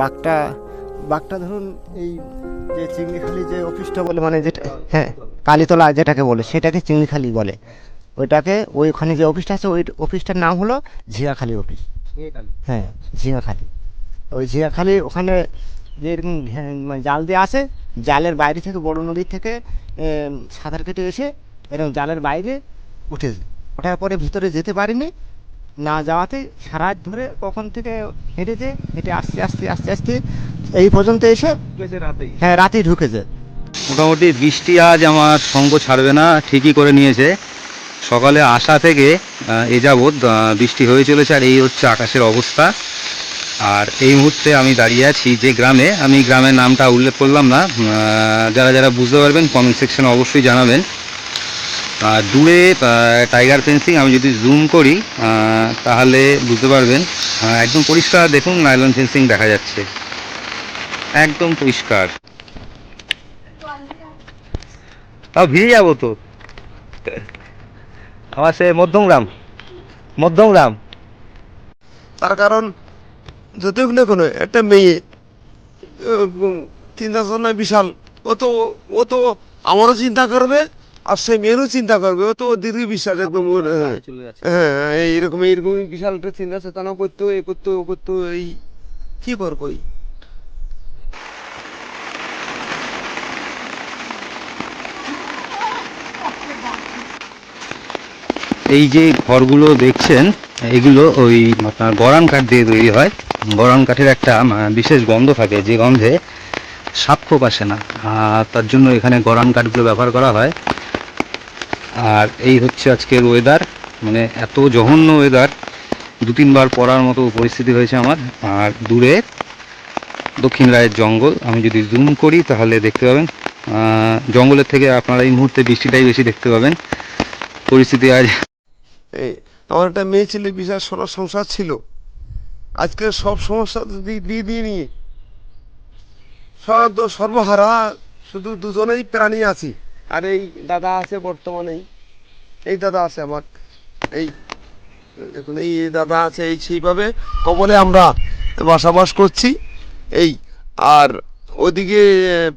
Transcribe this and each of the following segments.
বাঘটা বাঘটা ধরুন এই যে চিংড়িখালি যে অফিসটা বলে মানে যেটা হ্যাঁ কালীতলা যেটাকে বলে সেটাকে চিংড়িখালি বলে। ওইটাকে ওইখানে যে অফিসটা আছে ওই অফিসটার নাম হলো ঝিয়াখালি অফিস। হ্যাঁ ঝিয়াখালি। ওই ঝিয়াখালি ওখানে যে এরকম মানে জাল দিয়ে আসে জালের বাইরে থেকে বড় নদীর থেকে সাঁতার কেটে এসে এরকম জালের বাইরে উঠেছে ওঠার পরে ভিতরে যেতে পারিনি না যাওয়াতে সারা রাত ধরে কখন থেকে হেঁটেছে হেঁটে আস্তে আস্তে আস্তে আস্তে এই পর্যন্ত এসে হ্যাঁ রাতেই ঢুকেছে। মোটামুটি বৃষ্টি আজ আমার সঙ্গ ছাড়বে না ঠিকই করে নিয়েছে। সকালে আসা থেকে এ যাবৎ বৃষ্টি হয়ে চলেছে আর এই হচ্ছে আকাশের অবস্থা। আর এই মুহূর্তে আমি দাঁড়িয়ে আছি যে গ্রামে আমি গ্রামের নামটা উল্লেখ করলাম না। যারা যারা বুঝতে পারবেন কমেন্ট সেকশনে অবশ্যই জানাবেন। দূরে টাইগার ফেন্সিং আমি যদি জুম করি তাহলে বুঝতে পারবেন একদম পরিষ্কার দেখুন নাইলন ফেন্সিং দেখা যাচ্ছে। একদম পরিষ্কার। তাও ভিড়ে যাব তো। আমার সে মধ্যমগ্রাম মধ্যমগ্রাম। তার কারণ যদি না কোনো, একটা মেয়ে চিন্তা বিশাল। ও তো ও তো আমারও চিন্তা করবে আর সেই মেয়েরও চিন্তা করবে ও তো দীর্ঘ বিশ্বাস একদম হ্যাঁ। যাচ্ছে হ্যাঁ এইরকম এইরকম বিশাল একটা চিন্তা চেতনা করতো এ করতো ও করতো এই কি করব এই? এই যে ঘরগুলো দেখছেন এগুলো ওই আপনার গরান কাঠ দিয়ে তৈরি হয় গরান কাঠের একটা বিশেষ গন্ধ থাকে যে গন্ধে সাপ খোপ আসে না আর তার জন্য এখানে গরান কাঠগুলো ব্যবহার করা হয় আর এই হচ্ছে আজকের ওয়েদার মানে এত জঘন্য ওয়েদার দু তিনবার পড়ার মতো পরিস্থিতি হয়েছে আমার। আর দূরে দক্ষিণ রায়ের জঙ্গল, আমি যদি জুম করি তাহলে দেখতে পাবেন জঙ্গলের থেকে আপনারা এই মুহূর্তে বৃষ্টিটাই বেশি দেখতে পাবেন। পরিস্থিতি আজ এই আমার একটা মেয়ে ছিল বিশাল সোনা সংসার ছিল। আজকে সব সমস্যা দিয়ে দিয়ে নিয়ে সর্বহারা, শুধু দুজনেই প্রাণী আছি। আর এই দাদা আছে বর্তমানে এই দাদা আছে আমার। এই দেখুন এই দাদা আছে এই সেইভাবে কবলে আমরা বসবাস করছি। এই, আর ওদিকে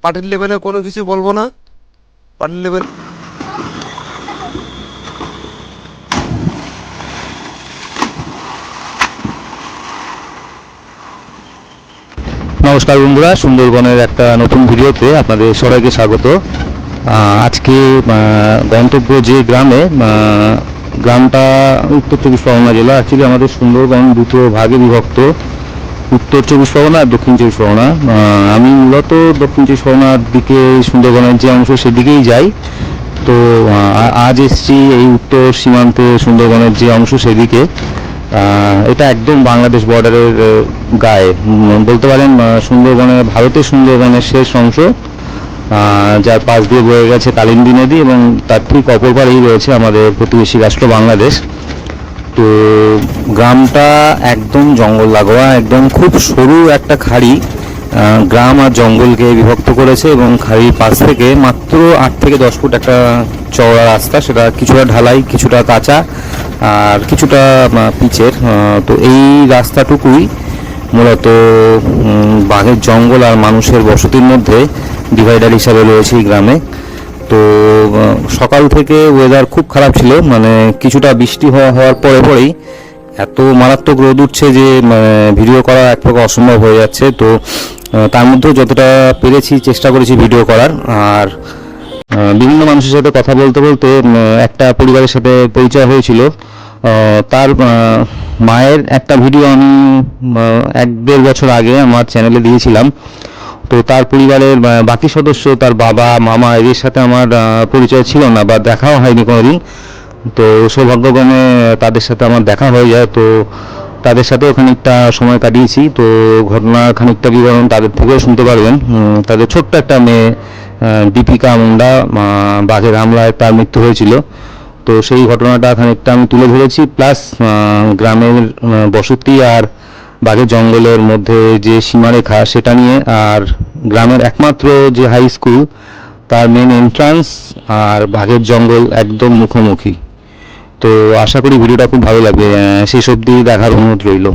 পার্টির লেভেলে কোনো কিছু বলব না। পার্টির লেভেল নমস্কার বন্ধুরা, সুন্দরবনের একটা নতুন ভিডিওতে আপনাদের সবাইকে স্বাগত। আজকে গন্তব্য যে গ্রামে গ্রামটা উত্তর চব্বিশ পরগনা জেলা। অ্যাকচুয়ালি আমাদের সুন্দরবন দুটো ভাগে বিভক্ত। উত্তর চব্বিশ পরগনা আর দক্ষিণ চব্বিশ পরগনা। আমি মূলত দক্ষিণ চব্বিশ পরগনার দিকে সুন্দরবনের যে অংশ সেদিকেই যাই। তো আজ এসছি এই উত্তর সীমান্তে সুন্দরবনের যে অংশ সেদিকে। এটা একদম বাংলাদেশ বর্ডারের গায়ে। বলতে পারেন সুন্দরবনের, ভারতের সুন্দরবনের শেষ অংশ। যার পাশ দিয়ে বয়ে গেছে কালিন্দী নদী এবং তার ঠিক অপর পারেই রয়েছে আমাদের প্রতিবেশী রাষ্ট্র বাংলাদেশ। তো গ্রামটা একদম জঙ্গল লাগোয়া, একদম খুব সরু একটা খাড়ি গ্রাম আর জঙ্গলকে বিভক্ত করেছে এবং খাড়ির পাশ থেকে মাত্র আট থেকে দশ ফুট একটা চওড়া রাস্তা, সেটা কিছুটা ঢালাই, কিছুটা কাঁচা আর কিছুটা পিচের। তো এই রাস্তাটুকুই মূলত বাঘের জঙ্গল আর মানুষের বসতির মধ্যে ডিভাইডার হিসাবে রয়েছে এই গ্রামে। তো সকাল থেকে ওয়েদার খুব খারাপ ছিল মানে কিছুটা বৃষ্টি হওয়া হওয়ার পরে পরেই এত মারাত্মক রোদ উঠছে যে মানে, ভিডিও করা এক প্রকার অসম্ভব হয়ে যাচ্ছে। তো তার মধ্যেও যতটা পেরেছি চেষ্টা করেছি ভিডিও করার। আর বিভিন্ন মানুষের সাথে কথা বলতে বলতে একটা পরিবারের সাথে পরিচয় হয়েছিল। তার মায়ের একটা ভিডিও আমি এক দেড় বছর আগে আমার চ্যানেলে দিয়েছিলাম। তো তার পরিবারের বাকি সদস্য, তার বাবা, মামা এদের সাথে আমার পরিচয় ছিল না বা দেখাও হয়নি কোনোদিন। তো সৌভাগ্যক্রমে তাদের সাথে আমার দেখা হয়ে যায়। তো তাদের সাথেও খানিকটা সময় কাটিয়েছি। তো ঘটনার খানিকটা বিবরণ তাদের থেকেও শুনতে পারবেন। তাদের ছোট্ট একটা মেয়ে দীপিকা মুন্ডা বাঘের হামলায় তার মৃত্যু হয়েছিল। তো সেই ঘটনাটা খানিকটা আমি তুলে ধরেছি। প্লাস গ্রামের বসতি আর বাঘের জঙ্গলের মধ্যে যে সীমারেখা, সেটা নিয়ে আর গ্রামের একমাত্র যে হাই স্কুল তার মেন এন্ট্রান্স আর বাঘের জঙ্গল একদম মুখোমুখি। তো আশা করি ভিডিওটা খুব ভালো লাগবে। শেষ অবধি দেখার অনুরোধ রইল।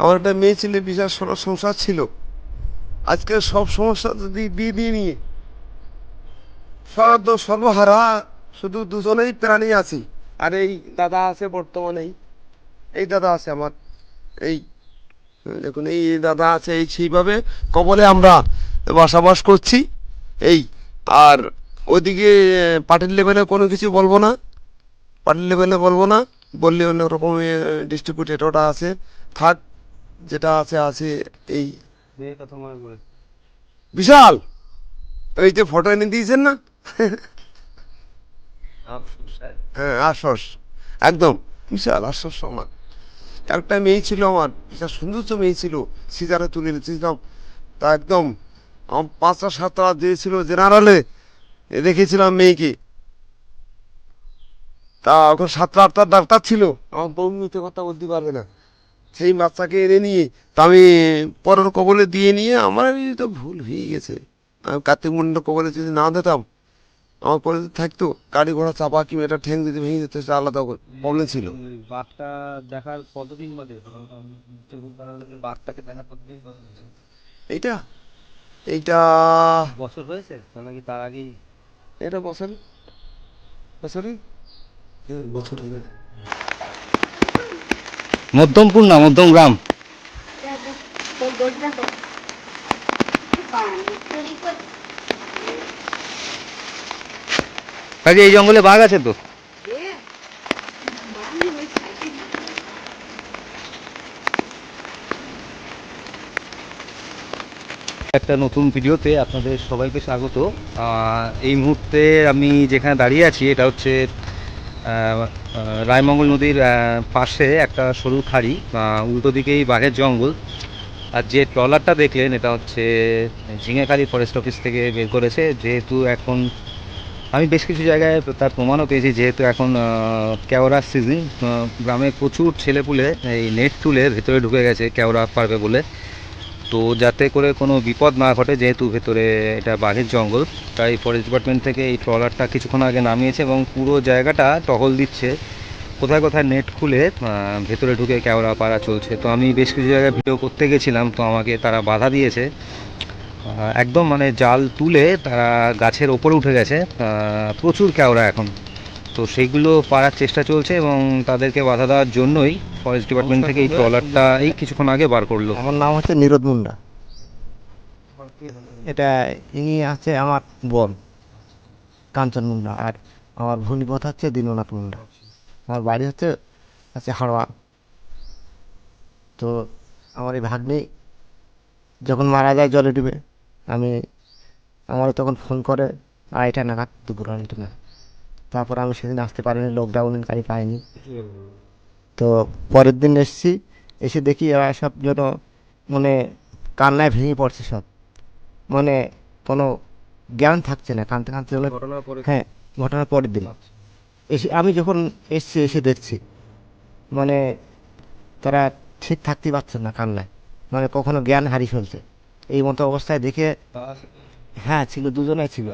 আমার একটা মেয়ে ছেলে বিশাল সর সংসার ছিল। আজকে সব সমস্যা যদি দিয়ে দিয়ে নিয়ে, সর্ব সর্বহারা, শুধু দুজনেই প্রাণী আছি। আর এই দাদা আছে বর্তমানে এই দাদা আছে আমার। এই দেখুন এই দাদা আছে এই সেইভাবে কবলে আমরা বসবাস করছি। এই আর ওইদিকে পার্টির লেভেলে কোনো কিছু বলব না। পার্টির লেভেলে বলব না। বললে অন্য রকম ডিস্ট্রিবিউটেড ওটা আছে। থাক যেটা আছে আছে এই। বিশাল! এই যে ফটো এনে দিয়েছেন না? হ্যাঁ আশ্বাস একদম। বিশাল আশ্বাস আমার একটা মেয়ে ছিল আমার, একটা সুন্দর তো মেয়ে ছিল, সিজারে তুলে দিয়েছিলাম তা একদম আমার পাঁচটা সাতটা দিয়েছিল জেনারেলে রেখেছিলাম মেয়েকে। তা ওখন সাতটা আটটা ডাক্তার ছিল, আমার বউ মিথ্যে কথা বলতে পারবে না। সেই বাচ্চাকে এনে নিয়ে, তা আমি পরের কবলে দিয়ে নিয়ে, আমার তো ভুল হয়ে গেছে। আমি কার্তিক মুন্ডা কবলে যদি না দিতাম আমার পরে থাকতো গাড়ি ঘোড়া চাপা কি এটা ঠ্যাং দিতে ভেঙে যেত সেটা আলাদা প্রবলেম ছিল। বাঘটা দেখার কতদিন বাদে? বাঘটাকে দেখার কতদিন এইটা? এইটা বছর হয়েছে? নাকি তার আগেই? এটা বছর? বছরই? বছর হয়ে গেছে। মধ্যমপুর না মধ্যম গ্রাম? কাজে এই জঙ্গলে বাঘ আছে তো? একটা নতুন ভিডিওতে আপনাদের সবাইকে স্বাগত। এই মুহূর্তে আমি যেখানে দাঁড়িয়ে আছি, এটা হচ্ছে রায়মঙ্গল নদীর পাশে একটা সরু খাড়ি উল্টো দিকেই বাঘের জঙ্গল। আর যে ট্রলারটা দেখলেন, এটা হচ্ছে ঝিঙেখালি ফরেস্ট অফিস থেকে বের করেছে। যেহেতু এখন আমি বেশ কিছু জায়গায় তার প্রমাণও পেয়েছি, যেহেতু এখন কেওড়ার সিজন গ্রামে প্রচুর ছেলেপুলে এই নেট তুলে ভেতরে ঢুকে গেছে কেওড়া পারবে বলে। তো যাতে করে কোনো বিপদ না ঘটে, যেহেতু ভেতরে এটা বাঘের জঙ্গল, তাই ফরেস্ট ডিপার্টমেন্ট থেকে এই ট্রলারটা কিছুক্ষণ আগে নামিয়েছে এবং পুরো জায়গাটা টহল দিচ্ছে। কোথায় কোথায় নেট খুলে ভেতরে ঢুকে কেওড়া পাড়া চলছে। তো আমি বেশ কিছু জায়গায় ভিডিও করতে গেছিলাম, তো আমাকে তারা বাধা দিয়েছে। একদম মানে জাল তুলে তারা গাছের ওপরে উঠে গেছে। প্রচুর কেওড়া এখন। তো সেইগুলো পাড়ার চেষ্টা চলছে এবং তাদেরকে বাধা দেওয়ার জন্যই ফরেস্ট ডিপার্টমেন্ট থেকে এই ট্রলারটা এই কিছুক্ষণ আগে বার করল। আমার নাম হচ্ছে নিরোদ মুন্ডা। এটা ইনি আছে আমার বোন কাঞ্চন মুন্ডা আর আমার ভূমিপথ হচ্ছে দীননাথ মুন্ডা। আমার বাড়ি হচ্ছে আছে হাড়োয়া তো আমার এই ভাগ্নি যখন মারা যায় জলে ডুবে আমি আমার তখন ফোন করে আর আড়াইটা নাগাদ দুপুর নাগাদ তারপর আমি সেদিন আসতে পারিনি লকডাউনের গাড়ি পাইনি। তো পরের দিন এসেছি এসে দেখি এরা সব যেন মানে কান্নায় ভেঙে পড়ছে সব। মানে কোনো জ্ঞান থাকছে না কাঁদতে কাঁদতে হলে হ্যাঁ ঘটনার পরের দিন। এসে আমি যখন এসছি এসে দেখছি মানে তারা ঠিক থাকতে পারছে না কান্নায়। মানে কখনো জ্ঞান হারিয়ে ফেলছে। এই মতো অবস্থায় দেখে হ্যাঁ ছিল দুজনে ছিল।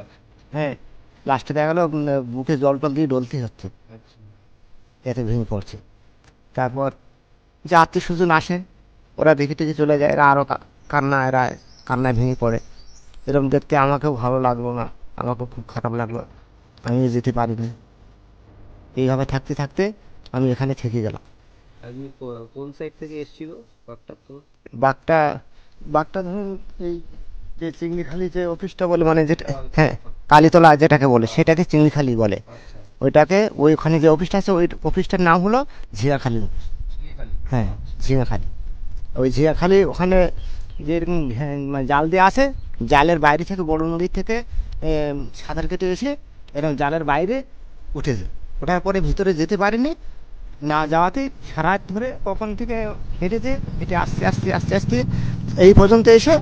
হ্যাঁ লাস্টে দেখা গেলো বুকে জল টল দিয়ে ডলতে হচ্ছে। এতে ভেঙে পড়ছে। তারপর যে আত্মীয় স্বজন আসে ওরা দেখে টেখে চলে যায় এরা আরও কান্না এরা কান্নায় ভেঙে পড়ে। এরকম দেখতে আমাকেও ভালো লাগল না আমাকেও খুব খারাপ লাগল। আমি যেতে পারিনি। এইভাবে থাকতে থাকতে আমি এখানে থেকে গেলাম। কোন সাইড থেকে এসেছিল বাঘটা? বাঘটা বাঘটা ধরুন এই যে চিংড়িখালি যে অফিসটা বলে মানে যেটা হ্যাঁ কালীতলা যেটাকে বলে, সেটাকে চিংড়িখালি বলে। ওইটাকে, ওইখানে যে অফিসটা আছে, ওই অফিসটার নাম হলো ঝিয়াখালি হ্যাঁ ঝিঙাখালি ওই ঝিঙাখালি ওখানে যে এরকম মানে জাল দিয়ে আছে জালের বাইরে থেকে, বড় নদীর থেকে সাঁতার কেটে এসে, এরকম জালের বাইরে উঠেছে ওঠার পরে ভিতরে যেতে পারেনি না যাওয়াতে সারা রাত ধরে ওখান থেকে হেঁটেছে হেঁটে আস্তে আস্তে আস্তে আস্তে এই পর্যন্ত এসে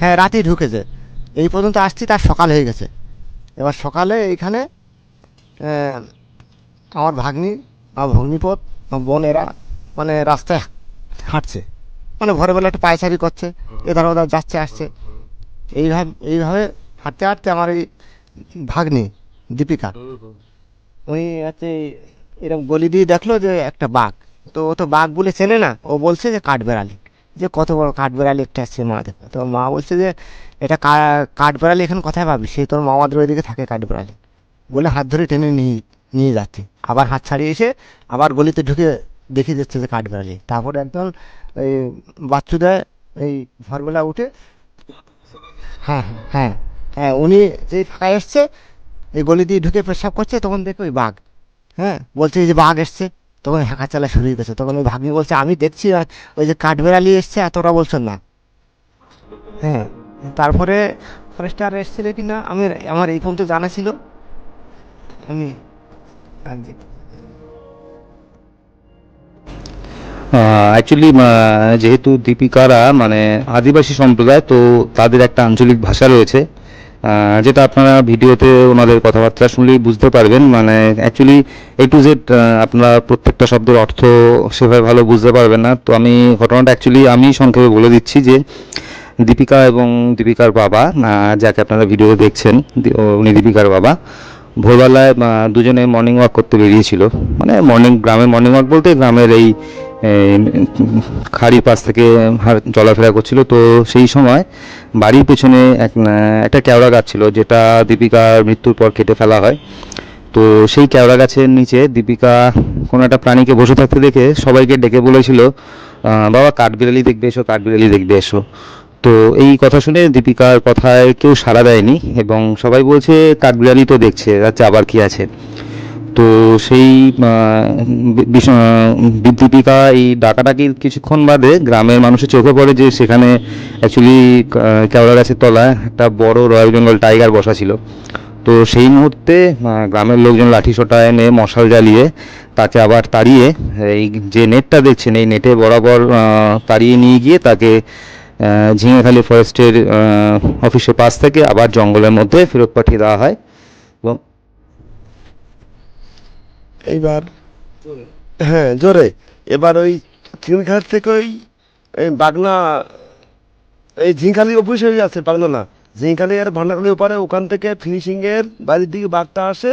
হ্যাঁ রাতে ঢুকেছে। এই পর্যন্ত আসছি তার সকাল হয়ে গেছে। এবার সকালে এইখানে আমার ভাগ্নি আমার ভগ্নিপথ বোন এরা মানে রাস্তায় হাঁটছে। মানে ভোরবেলা একটা পায়চারি করছে এধার ওধার যাচ্ছে আসছে। এইভাবে এইভাবে হাঁটতে হাঁটতে আমার এই ভাগ্নি দীপিকা উনি হচ্ছে এরকম গলি দিয়ে দেখল যে একটা বাঘ। তো ও তো বাঘ বলে চেনে না। ও বলছে যে কাঠবেড়ালি। যে কত বড় কাঠবেড়ালি একটা আসছে মা দেখো। তো মা বলছে যে এটা কাঠবেড়ালি এখানে কোথায় পাবি? সে তোর মামাদের ওইদিকে থাকে কাঠবেড়ালি। বলে হাত ধরে টেনে নিয়ে নিয়ে যাচ্ছে। আবার হাত ছাড়িয়ে এসে আবার গলিতে ঢুকে দেখে যাচ্ছে যে কাঠবেড়ালি। তারপর একদম এই বাচ্চুদা এই ভোরবেলা উঠে হ্যাঁ হ্যাঁ, হ্যাঁ উনি যেই ফাঁকা এসছে এই গলি দিয়ে ঢুকে পেশাব করছে তখন দেখে ওই বাঘ। হ্যাঁ বলছে যে বাঘ এসছে, তখন হাঁকা চালা শুরু হয়ে গেছে। তখন ওই ভাগ্নি বলছে, আমি দেখছি আর ওই যে কাঠবেড়ালি এসছে আর তোরা বলছেন না। হ্যাঁ তারপরে ফরেস্টার এসেছিল কি না, আমি, আমার এই ফোন তো জানা ছিল। আমি অ্যাকচুয়ালি যেহেতু দীপিকারা মানে আদিবাসী সম্প্রদায়, তো তাদের একটা আঞ্চলিক ভাষা রয়েছে। যেটা আপনারা ভিডিওতে ওনাদের কথাবার্তা শুনলেই বুঝতে পারবেন মানে অ্যাকচুয়ালি এ টু জেড আপনারা প্রত্যেকটা শব্দের অর্থ সেভাবে ভালো বুঝতে পারবেন না। তো আমি ঘটনাটা অ্যাকচুয়ালি আমি সংক্ষেপে বলে দিচ্ছি যে, দীপিকা এবং দীপিকার বাবা যাকে আপনারা ভিডিও দেখছেন উনি দীপিকার বাবা, ভোরবেলায় দুজনে মর্নিং ওয়াক করতে বেরিয়েছিল। মানে মর্নিং গ্রামের মর্নিং ওয়াক বলতে গ্রামের এই খাড়ির পাশ থেকে চলাফেরা করছিল। তো সেই সময় বাড়ির পেছনে এক একটা কেওড়া গাছ ছিল, যেটা দীপিকার মৃত্যুর পর কেটে ফেলা হয়। তো সেই কেওড়া গাছের নিচে দীপিকা কোনো একটা প্রাণীকে বসে থাকতে দেখে সবাইকে ডেকে বলেছিল বাবা কাঠবিড়ালি দেখবে এসো, কাঠবিড়ালি দেখবে এসো। তো এই কথা শুনে দীপিকার কথায় কেউ সাড়া দেয়নি এবং সবাই বলছে, কাঠবিড়ালি তো দেখছে আচ্ছা আবার কি আছে? তো সেই আহ, বি- বিষ- আহ, এই ডাকাডাকির কিছুক্ষণ বাদে গ্রামের মানুষের চোখে পড়ে যে সেখানে অ্যাকচুয়ালি কেওড়া গাছের তলায় একটা বড় রয়্যাল বেঙ্গল টাইগার বসা ছিল। তো সেই মুহূর্তে গ্রামের লোকজন লাঠি সোটা এনে মশাল জ্বালিয়ে তাকে আবার তাড়িয়ে এই যে নেটটা দেখছেন এই নেটে বরাবর তাড়িয়ে নিয়ে গিয়ে তাকে ঝিঙেখালি ফরেস্টের অফিসের পাশ থেকে আবার জঙ্গলের মধ্যে ফেরত পাঠিয়ে দেওয়া হয় এবং এইবার হ্যাঁ জোরে। এবার ওই চিনঘাট থেকে ওই এই বাগনা এই ঝিঙ্কালি অফিস হয়ে আছে বাগনা না। ঝিঙ্কালি আর ভান্ডারকালি ওপারে ওখান থেকে ফিনিশিংয়ের বাড়ির দিকে বাঘটা আসে।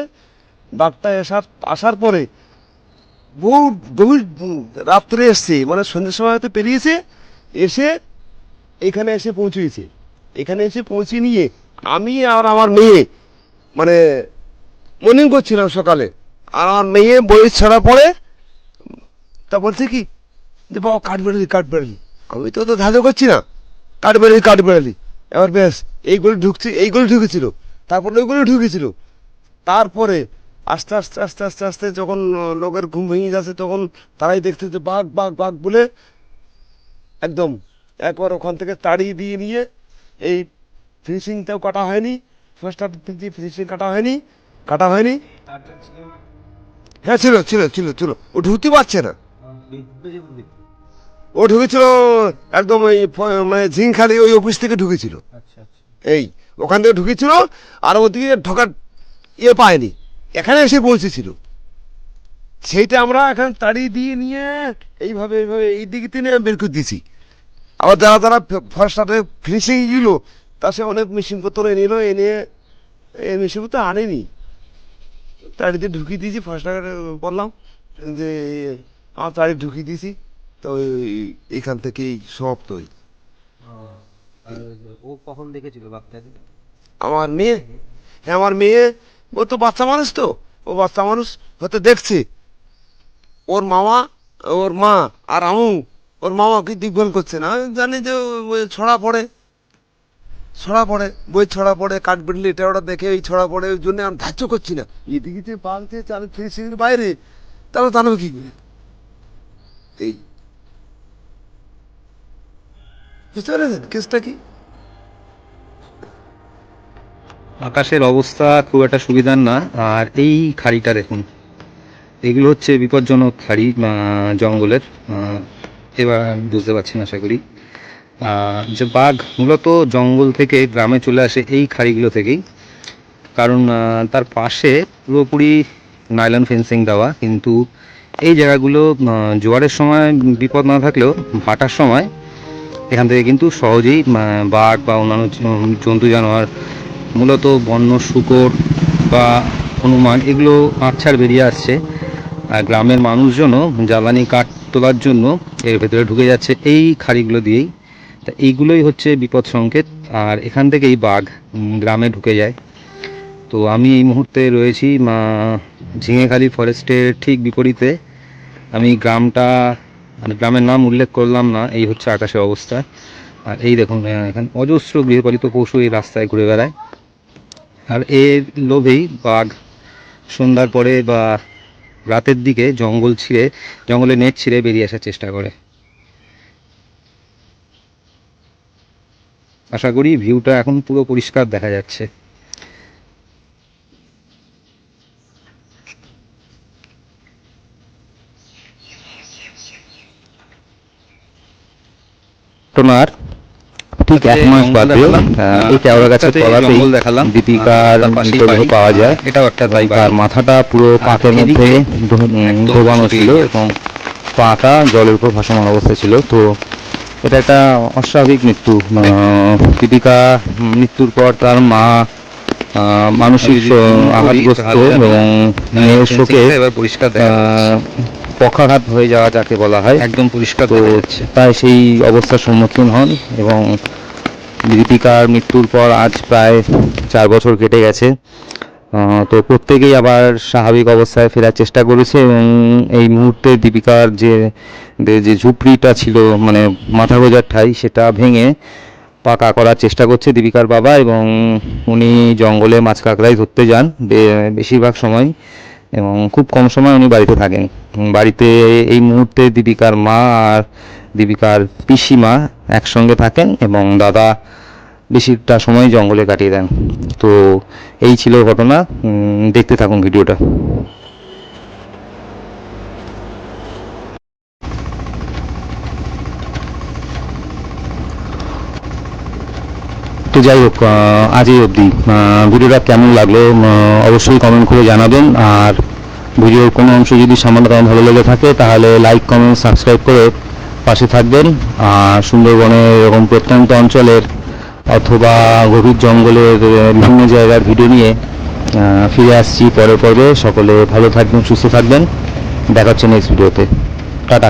বাঘটা আসার আসার পরে বহু বহু রাত্রে এসছে। মানে সন্ধ্যের সময় হয়তো পেরিয়েছে এসে এখানে এসে পৌঁছেছে। এখানে এসে পৌঁছে নিয়ে আমি আর আমার মেয়ে মানে মর্নিং করছিলাম সকালে। আর আমার মেয়ে বই ছাড়া পড়ে তা বলছে কি, যে বাবা কাঠ বেড়ালি আমি তো তো ধাঁধা করছি না। কাঠ বেড়ালি কাঠ বেড়ালি এবার বেশ এইগুলো ঢুকছে, এইগুলো ঢুকেছিল। তারপরে ওইগুলো ঢুকেছিল। তারপরে আস্তে আস্তে আস্তে আস্তে আস্তে যখন লোকের ঘুম ভেঙে যাচ্ছে, তখন তারাই দেখতে যে বাঘ বাঘ বাঘ বলে একদম একবার ওখান থেকে তাড়িয়ে দিয়ে নিয়ে এই ফিনিশিংটাও কাটা হয়নি। ফার্স্ট হাফ ফিনিশিং কাটা হয়নি কাটা হয়নি। হ্যাঁ ছিল ছিল ছিল ছিল। ও ঢুকতে পারছে না। ও ঢুকেছিল একদম এই মানে ঝিংখালি ওই অফিস থেকে ঢুকেছিল। এই, ওখান থেকে ঢুকেছিল, আর ওদিকে ঢোকার ইয়ে পায়নি। এখানে এসে পৌঁছেছিল। সেইটা আমরা এখানে তাড়িয়ে দিয়ে নিয়ে এইভাবে এইভাবে এই দিকে টেনে বের করে দিয়েছি। আবার যারা যারা ফার্স্টারে ফিনিশিং গেল তা সে অনেক মেশিনপত্র এনে এলো এনে এই মেশিনপত্র আনেনি। তাড়িতে ঢুকিয়ে দিয়েছি ফার্স্টার বললাম যে আমার তাড়ি ঢুকিয়ে দিয়েছি তো এইখান থেকেই সমাপ্ত হই। ও কখন দেখেছিল বাচ্চাকে? আমার মেয়ে? হ্যাঁ আমার মেয়ে ও তো বাচ্চা মানুষ তো ও বাচ্চা মানুষ হতে দেখছে। ওর মামা ওর মা আর আমু ওর মামা কি দেখভাল করছে না? আমি জানি যে ছড়া পড়ে। ছড়া পড়ে, বই ছড়া পড়ে, কাঠ বিড়লি এটা ওটা দেখে, এই ছড়া পড়ে, ওই জন্য আমি ধার্য করছি না। এদিকে যে বাঁধতে চাল ফিনিশিংয়ের বাইরে, তাহলে জানবে কি করে? এই। বুঝতে পেরেছেন কেসটা কি? আকাশের অবস্থা খুব একটা সুবিধার না, আর এই খাড়িটা দেখুন। এগুলো হচ্ছে বিপজ্জনক খাড়ি জঙ্গলের এবার বুঝতে পারছেন আশা করি। যে বাঘ মূলত জঙ্গল থেকে গ্রামে চলে আসে এই খাড়িগুলো থেকেই। কারণ তার পাশে পুরোপুরি নাইলন ফেন্সিং দেওয়া, কিন্তু এই জায়গাগুলো জোয়ারের সময় বিপদ না থাকলেও ভাটার সময় এখান থেকে কিন্তু সহজেই বাঘ বা অন্যান্য জন্তু, জানোয়ার, মূলত বন্য, শুকর বা হনুমান, এগুলো আচ্ছার বেরিয়ে আসছে। আর গ্রামের মানুষজনও জ্বালানি কাঠ তোলার জন্য এর ভেতরে ঢুকে যাচ্ছে। এই খাড়িগুলো দিয়েই তা এইগুলোই হচ্ছে বিপদ সংকেত। আর এখান থেকেই বাঘ গ্রামে ঢুকে যায়। তো আমি এই মুহূর্তে রয়েছি, মা, ঝিঙেখালি ফরেস্টের ঠিক বিপরীতে। আমি গ্রামটা মানে গ্রামের নাম উল্লেখ করলাম না, এই হচ্ছে আকাশের অবস্থা। আর এই দেখুন এখানে অজস্র গৃহপালিত পশু এই রাস্তায় ঘুরে বেড়ায়। আর এর লোভেই বাঘ সন্ধ্যার পরে বা রাতের দিকে জঙ্গল ছিঁড়ে, জঙ্গলে নেট ছিঁড়ে বেরিয়ে আসার চেষ্টা করে। আশা করি ভিউটা এখন পুরো পরিষ্কার দেখা যাচ্ছে। ঘটনার ঠিক এক মাস বাদে এই কেওড়া গাছের তলাতেই দীপিকার মৃতদেহ পাওয়া যায়। এটাও একটা তার মাথাটা পুরো পাতের মধ্যে ডোবানো ছিল এবং পাটা জলের উপর ভাসমান অবস্থায় ছিল। তো এটা একটা অস্বাভাবিক মৃত্যু। দীপিকা মৃত্যুর পর তার মা মানসিক আঘাতগ্রস্ত এবং মেয়ের শোকে পরিষ্কার পক্ষাঘাত হয়ে যাওয়া যাকে বলা হয়। একদম পরিষ্কার তাই সেই অবস্থার সম্মুখীন হন এবং দীপিকার মৃত্যুর পর আজ প্রায় চার বছর কেটে গেছে। তো প্রত্যেকেই আবার স্বাভাবিক অবস্থায় ফেরার চেষ্টা করেছে এবং এই মুহূর্তে দীপিকার যে, যে- ঝুপড়িটা ছিল মানে মাথা গোজার ঠাই, সেটা ভেঙে পাকা করার চেষ্টা করছে দীপিকার বাবা এবং উনি জঙ্গলে মাছ কাঁকড়াই ধরতে যান বেশিরভাগ সময় এবং খুব কম সময় উনি বাড়িতে থাকেন। বাড়িতে এই মুহূর্তে দীপিকার মা আর দীপিকার পিসিমা একসঙ্গে থাকেন এবং দাদা বেশিটা সময় জঙ্গলে কাটিয়ে দেন। তো এই ছিল ঘটনা। দেখতে থাকুন ভিডিওটা। তো যাই হোক আহ, আজ এই অবধি ভিডিওটা কেমন লাগল অবশ্যই কমেন্ট করে জানাবেন। আর ভিডিওর কোনো অংশ যদি সামান্যতম ভালো লেগে থাকে তাহলে লাইক কমেন্ট সাবস্ক্রাইব করে পাশে থাকবেন। আর সুন্দরবনের এরকম প্রত্যন্ত অঞ্চলের অথবা গভীর জঙ্গলের বিভিন্ন জায়গার ভিডিও নিয়ে ফিরে আসছি পরে পর্বে। সকলে ভালো থাকবেন, সুস্থ থাকবেন। দেখা হচ্ছে নেক্সট ভিডিওতে টাটা।